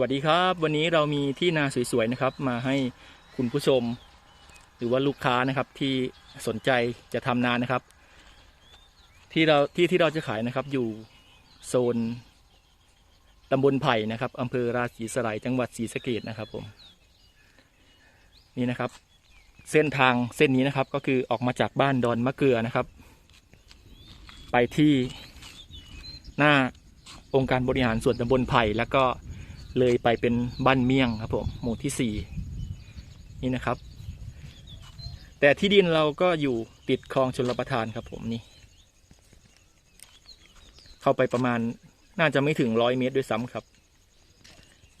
วัสดีครับ วันนี้เรามีที่นาสวยๆนะครับ มาให้คุณผู้ชม หรือว่าลูกค้านะครับที่สนใจจะทำนานะครับ ที่เราที่ที่เราจะขายนะครับ อยู่โซนตำบลไผ่นะครับอำเภอราศีสลายจังหวัดศรีสะเกดนะครับผม นี่นะครับ เส้นทางเส้นนี้นะครับ ก็คือออกมาจากบ้านดอนมะเกลือนะครับ ไปที่หน้าองค์การบริหารส่วนตำบลไผ่แล้วก็ เลยไปเป็นบ้านเมี่ยงครับผมหมู่ที่สี่นี่นะครับ แต่ที่ดินเราก็อยู่ติดคลองชลประทานครับผมนี่ เข้าไปประมาณน่าจะไม่ถึงร้อยเมตรด้วยซ้ำครับ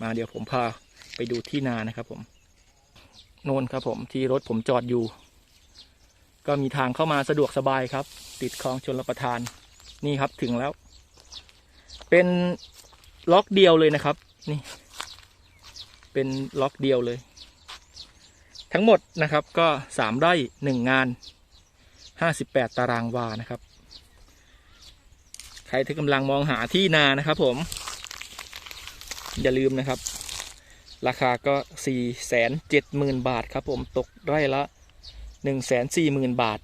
มาเดี๋ยวผมพาไปดูที่นานะครับผมโน่นครับผมที่รถผมจอดอยู่ ก็มีทางเข้ามาสะดวกสบายครับ ติดคลองชลประทานนี่ครับถึงแล้ว เป็นล็อกเดียวเลยนะครับ นี่ เป็นล็อกเดียวเลย ทั้งหมดนะครับก็สามไร่หนึ่งงานห้าสิบแปดตารางวานะครับ ใครที่กำลังมองหาที่นานะครับผม อย่าลืมนะครับ ราคาก็สี่แสนเจ็ดหมื่นบาทครับผมตกไร่ละหนึ่งแสนสี่หมื่นบาท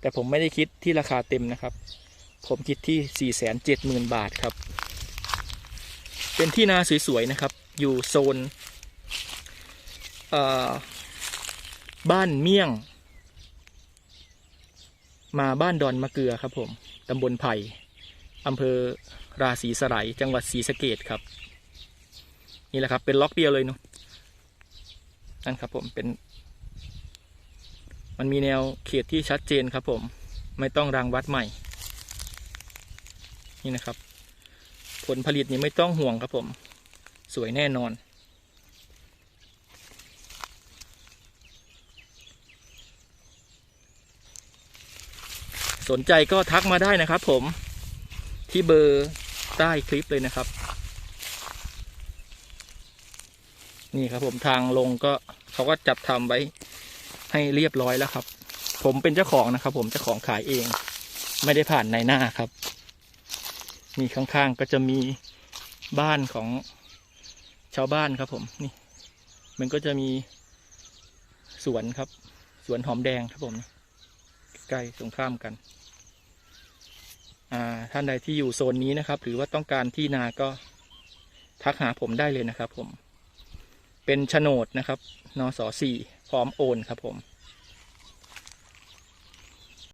แต่ผมไม่ได้คิดที่ราคาเต็มนะครับ ผมคิดที่สี่แสนเจ็ดหมื่นบาทครับ เป็นที่นาสวยๆนะครับ อยู่โซนบ้านเมี่ยง มาบ้านดอนมะเกลือครับผมตำบลไผ่อำเภอราศีสไลยจังหวัดศรีสะเกดครับ นี่แหละครับ เป็นล็อกเดียวเลยเนาะนั่นครับผมเป็น มันมีแนวเขตที่ชัดเจนครับผม ไม่ต้องรางวัดใหม่ นี่นะครับ ผลผลิตนี่ไม่ต้องห่วงครับผม สวยแน่นอน สนใจก็ทักมาได้นะครับผมที่เบอร์ใต้คลิปเลยนะครับ นี่ครับผมทางลงก็เขาก็จัดทำไว้ให้เรียบร้อยแล้วครับ ผมเป็นเจ้าของนะครับ ผมเจ้าของขายเอง ไม่ได้ผ่านในหน้าครับ นี่ข้างๆก็จะมีบ้านของชาวบ้านครับผมนี่ มันก็จะมีสวนครับ สวนหอมแดงครับผมใกล้ตรงข้ามกัน อ่า ท่านใดที่อยู่โซนนี้นะครับ หรือว่าต้องการที่นาก็ทักหาผมได้เลยนะครับ ผม เป็นโฉนดนะครับนสสี่พร้อมโอนครับผม